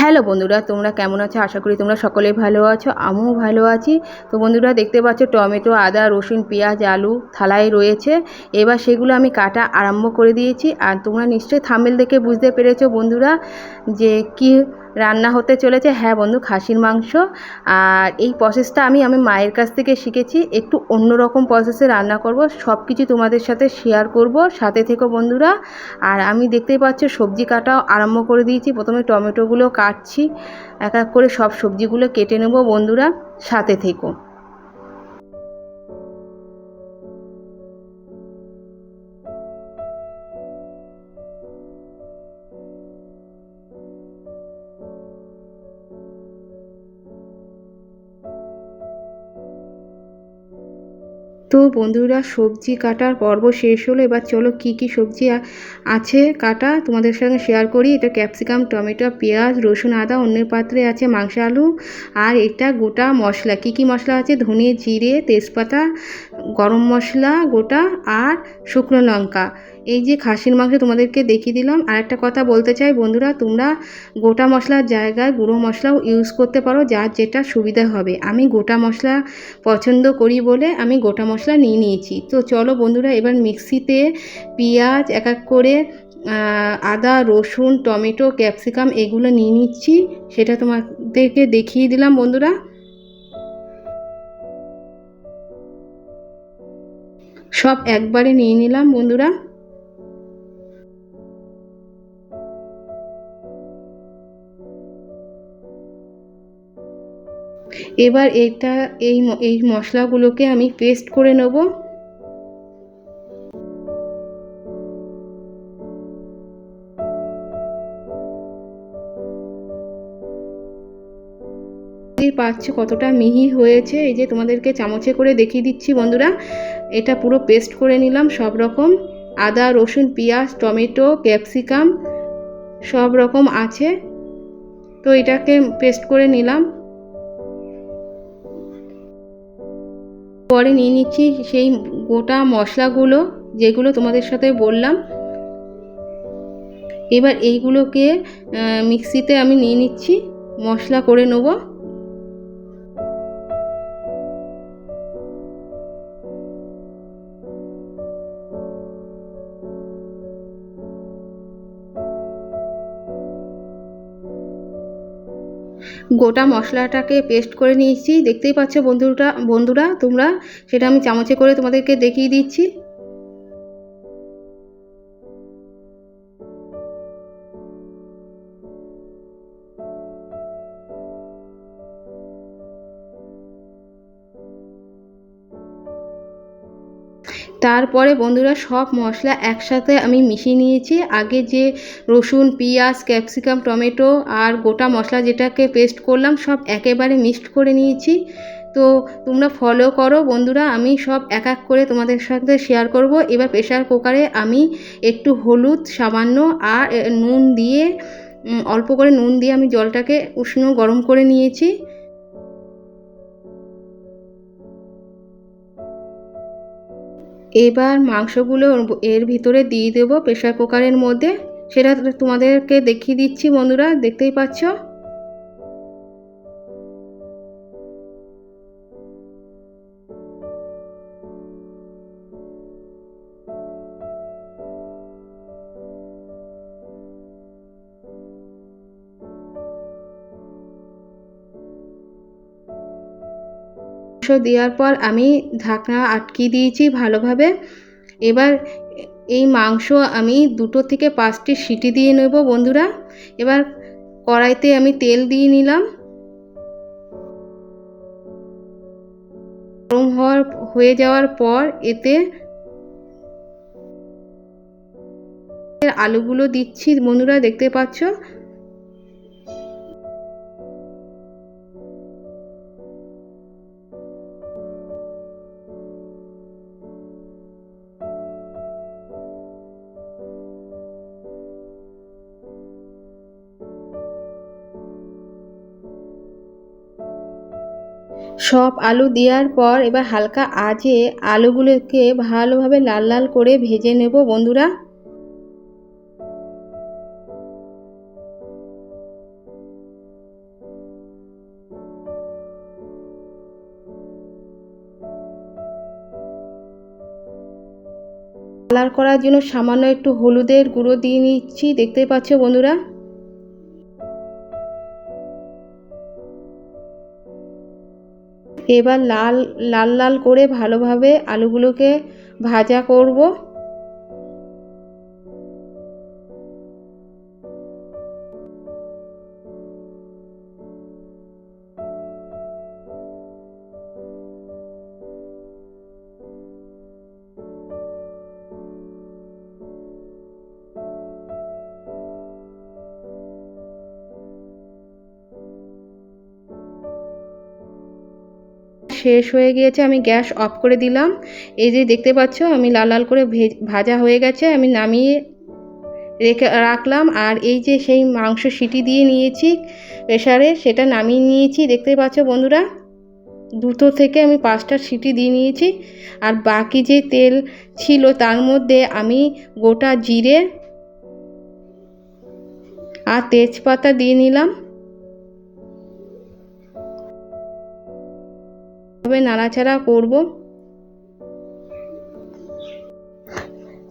Hello বন্ধুরা, তোমরা কেমন আছো? আশা করি তোমরা সকলে ভালো আছো, আমিও ভালো আছি। তো বন্ধুরা, দেখতে পাচ্ছ টমেটো, আদা, রসুন, পেঁয়াজ, আলু থালায় রয়েছে। এবার সেগুলো আমি কাটা আরম্ভ করে দিয়েছি। আর তোমরা নিশ্চয়ই থামেল দেখে বুঝতে পেরেছ বন্ধুরা যে কি রান্না হতে চলেছে হ্যাঁ বন্ধু, খাসির মাংস। আর এই প্রসেসটা আমি আমি মায়ের কাছ থেকে শিখেছি, একটু অন্যরকম প্রসেসে রান্না করব সব কিছু তোমাদের সাথে শেয়ার করব, সাথে থেকো বন্ধুরা। আর আমি দেখতেই পাচ্ছ, সবজি কাটাও আরম্ভ করে দিয়েছি, প্রথমে টমেটোগুলো কাটছি, এক এক করে সব সবজিগুলো কেটে নেব বন্ধুরা, সাথে থেকো। তো বন্ধুরা, সবজি কাটার পর্ব শেষ হলো। এবার চলো কি কি সবজি আছে কাটা। তোমাদের সঙ্গে শেয়ার করি। এটা ক্যাপসিকাম টমেটো, পেঁয়াজ, রসুন, আদা অন্য পাত্রে আছে মাংস, আলু, আর এটা গোটা মশলা। কি কি মশলা আছে? ধনে, জিরে, তেজপাতা, গরম মশলা গোটা, আর শুকনো লঙ্কা। এই যে খাসির মাংস তোমাদেরকে দেখিয়ে দিলাম। আর একটা কথা বলতে চাই, বন্ধুরা, তোমরা গোটা মশলার জায়গায় গুঁড়ো মশলাও ইউজ করতে পারো, যার যেটা সুবিধা হবে। আমি গোটা মশলা পছন্দ করি বলে আমি গোটা মশলা নিয়ে নিয়েছি। তো চলো বন্ধুরা, এবার মিক্সিতে পেঁয়াজ, এক এক করে আদা, রসুন, টমেটো, ক্যাপসিকাম এগুলো নিয়ে নিচ্ছি। সেটা তোমাদেরকে দেখিয়ে দিলাম, বন্ধুরা। সব একবারে নিয়ে নিলাম, বন্ধুরা। এবার এটা, এই এই মশলাগুলোকে আমি পেস্ট করে নেব। পাচ্ছ কতটা মিহি হয়েছে। এই যে তোমাদেরকে চামচে করে দেখিয়ে দিচ্ছি বন্ধুরা। এটা পুরো পেস্ট করে নিলাম সব রকম। আদা, রসুন, পেঁয়াজ, টমেটো ক্যাপসিকাম সব রকম আছে। তো এটাকে পেস্ট করে নিলাম। পরে নিয়ে নিচ্ছি সেই গোটা মশলাগুলো যেগুলো তোমাদের সাথে বললাম। এবার এইগুলোকে মিক্সিতে আমি নিয়ে নিচ্ছি, মশলা করে নেব। গোটা মশলাটাকে পেস্ট করে নিয়েছি। দেখতেই পাচ্ছ বন্ধুরা বন্ধুরা, তোমরা, সেটা আমি চামচে করে তোমাদেরকে দেখিয়ে দিচ্ছি। তারপরে বন্ধুরা সব মশলা একসাথে আমি মিশিয়ে নিয়েছি। আগে যে রসুন, পেঁয়াজ, ক্যাপসিকাম, টমেটো আর গোটা মশলা যেটাকে পেস্ট করলাম, সব একেবারে মিক্সড করে নিয়েছি। তো তোমরা ফলো করো বন্ধুরা, আমি সব এক এক করে তোমাদের সাথে শেয়ার করব। এবার প্রেশার কুকারে আমি একটু হলুদ সামান্য আর নুন দিয়ে অল্প করে নুন দিয়ে আমি জলটাকে উষ্ণ গরম করে নিয়েছি। এবার মাংসগুলো এর ভিতরে দিয়ে দেবো প্রেশার কুকারের মধ্যে। সেটা তোমাদেরকে দেখিয়ে দিচ্ছি বন্ধুরা, দেখতেই পাচ্ছ? মাংস দেওয়ার পর আমি ঢাকনা আটকে দিয়েছি ভালোভাবে। এবার এই মাংস আমি দুটো থেকে পাঁচটি সিটি দিয়ে নেব বন্ধুরা। এবার কড়াইতে আমি তেল দিয়ে নিলাম। গরম হওয়ার হয়ে যাওয়ার পর এতে আলুগুলো দিচ্ছি বন্ধুরা, দেখতে পাচ্ছ? সব আলু দেওয়ার পর এবার হালকা আঁচে আলুগুলোকে ভালোভাবে লাল লাল করে ভেজে নেব, বন্ধুরা। কালার করার জন্য সামান্য একটু হলুদের গুঁড়ো দিয়ে নিচ্ছি, দেখতেই পাচ্ছ, বন্ধুরা? এবার লাল লাল লাল করে ভালোভাবে আলুগুলোকে ভাজা করব। শেষ হয়ে গিয়েছে, আমি গ্যাস অফ করে দিলাম। এই যে দেখতে পাচ্ছ, আমি লাল লাল করে ভাজা হয়ে গেছে, আমি নামিয়ে রেখে, রাখলাম। আর এই যে সেই মাংস সিটি দিয়ে নিয়েছি প্রেশারে সেটা নামিয়ে নিয়েছি। দেখতে পাচ্ছ বন্ধুরা, দুটো থেকে আমি পাঁচটা সিটি দিয়ে নিয়েছি। আর বাকি যে তেল ছিল, তার মধ্যে আমি গোটা জিরে আর তেজপাতা দিয়ে নিলাম। তবে নাড়াচাড়া করব।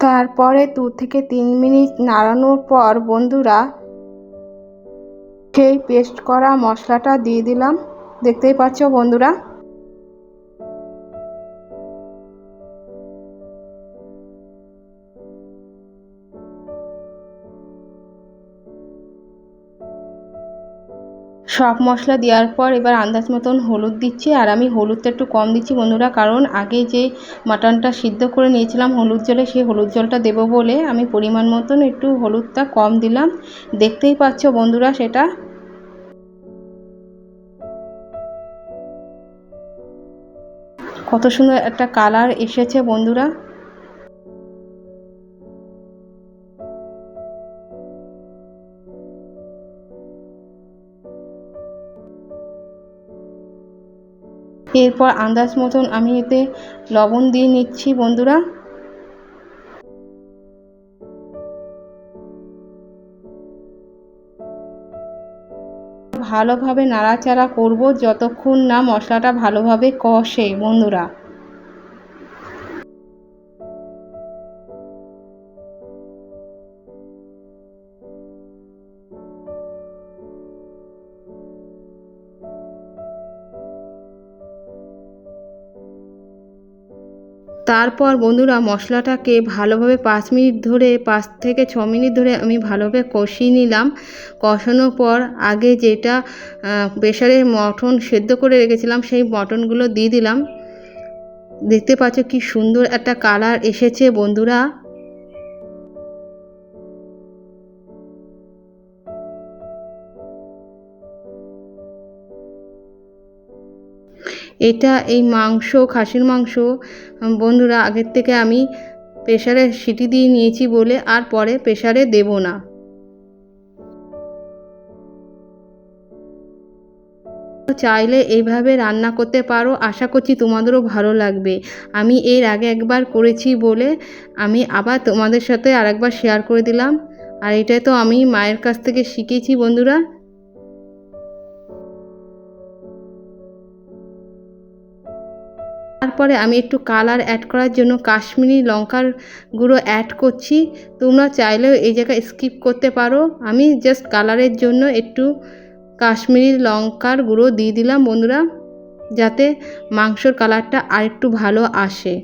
তারপরে দু থেকে তিন মিনিট নাড়ানোর পর বন্ধুরা সেই পেস্ট করা মশলাটা দিয়ে দিলাম। দেখতেই পাচ্ছ বন্ধুরা? সব মশলা দেওয়ার পর এবার আন্দাজ মতন হলুদ দিচ্ছি। আর আমি হলুদটা একটু কম দিচ্ছি বন্ধুরা, কারণ আগে যে মাটনটা সিদ্ধ করে নিয়েছিলাম হলুদ জলে, সেই হলুদ জলটা দেবো বলে আমি পরিমাণ মতন একটু হলুদটা কম দিলাম। দেখতেই পাচ্ছ বন্ধুরা সেটা। কত সুন্দর একটা কালার এসেছে বন্ধুরা। এরপর আন্দাজ মতন আমি এতে লবণ দিয়ে নিচ্ছি, বন্ধুরা। ভালোভাবে নাড়াচাড়া করব যতক্ষণ না মশলাটা ভালোভাবে কষে, বন্ধুরা। তারপর বন্ধুরা মশলাটাকে ভালোভাবে পাঁচ মিনিট ধরে, পাঁচ থেকে ছ মিনিট ধরে আমি ভালোভাবে কষিয়ে নিলাম। কষানোর পর আগে যেটা প্রেশারে মটন সেদ্ধ করে রেখেছিলাম, সেই মটনগুলো দিয়ে দিলাম। দেখতে পাচ্ছ কি সুন্দর একটা কালার এসেছে বন্ধুরা। এটা এই মাংস, খাসির মাংস বন্ধুরা, আগের থেকে আমি প্রেশারে সিটি দিয়ে নিয়েছি বলে আর পরে প্রেশারে দেব না। চাইলে এইভাবে রান্না করতে পারো, আশা করছি তোমাদেরও ভালো লাগবে। আমি এর আগে একবার করেছি বলে আমি আবার তোমাদের সাথে আরেকবার শেয়ার করে দিলাম। আর এটা তো আমি মায়ের কাছ থেকে শিখেছি, বন্ধুরা। তারপরে আমি একটু কালার অ্যাড করার জন্য কাশ্মীরি লঙ্কার গুঁড়ো অ্যাড করছি। তোমরা চাইলেও এই জায়গায় স্কিপ করতে পারো। আমি জাস্ট কালারের জন্য একটু কাশ্মীরি লঙ্কার গুঁড়ো দিয়ে দিলাম বন্ধুরা, যাতে মাংসর কালারটা আরেকটু ভালো আসে।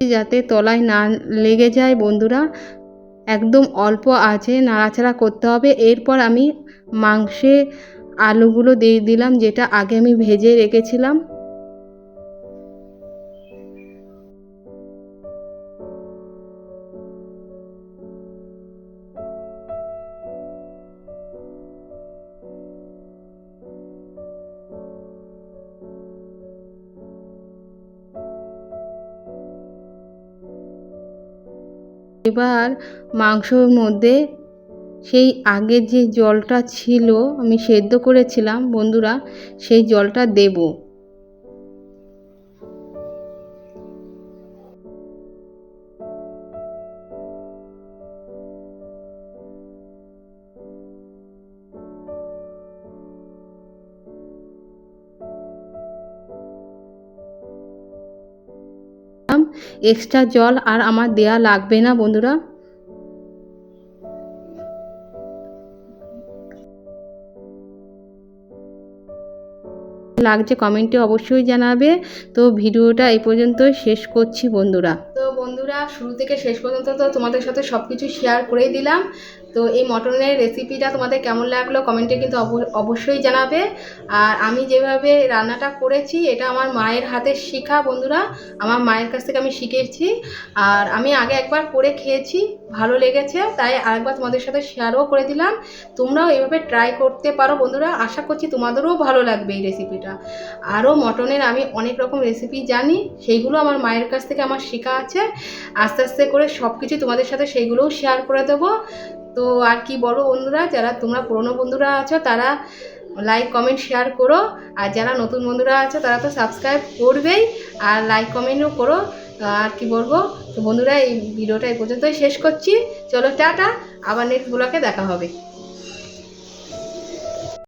যাতে তলায় না লেগে যায় বন্ধুরা। একদম অল্প আছে, নাড়াচাড়া করতে হবে। এরপর আমি মাংসে আলুগুলো দিয়ে দিলাম, যেটা আগে আমি ভেজে রেখেছিলাম। এবার মাংসর মধ্যে সেই আগে যে জলটা ছিল, আমি সেদ্ধ করেছিলাম, বন্ধুরা, সেই জলটা দেব। এক্সট্রা জল আর আমার দেয়া লাগবে না, বন্ধুরা। লাগছে কমেন্টে অবশ্যই জানাবে। তো ভিডিওটা এই পর্যন্ত শেষ করছি, বন্ধুরা। তো বন্ধুরা, শুরু থেকে শেষ পর্যন্ত তো তোমাদের সাথে সব কিছু শেয়ার করেই দিলাম। তো এই মটনের রেসিপিটা তোমাদের কেমন লাগল কমেন্টে কিন্তু অব- অবশ্যই জানাবে। আর আমি যেভাবে রান্নাটা করেছি, এটা আমার মায়ের হাতে শেখা বন্ধুরা। আমার মায়ের কাছ থেকে আমি শিখেছি। আর আমি আগে একবার করে খেয়েছি, ভালো লেগেছে। তাই আরেকবার তোমাদের সাথে শেয়ারও করে দিলাম। তোমরাও এভাবে ট্রাই করতে পারো বন্ধুরা। আশা করছি তোমাদেরও ভালো লাগবে এই রেসিপিটা আরও মটনের আমি অনেক রকম রেসিপি জানি। সেইগুলো আমার মায়ের কাছ থেকে আমার শেখা আছে। আস্তে আস্তে করে সব কিছু তোমাদের সাথে সেইগুলোও শেয়ার করে দেবো। তো আর কি বলো বন্ধুরা, যারা তোমরা পুরনো বন্ধুরা আছো, তারা লাইক কমেন্ট শেয়ার করো। আর যারা নতুন বন্ধুরা আছো, তারা তো সাবস্ক্রাইব করবেই, আর লাইক কমেন্টও করো। আর কি বলব, তো বন্ধুরা, এই ভিডিওটা এই পর্যন্তই শেষ করছি। চলো টাটা, আবার নেক্সট ব্লগে দেখা হবে।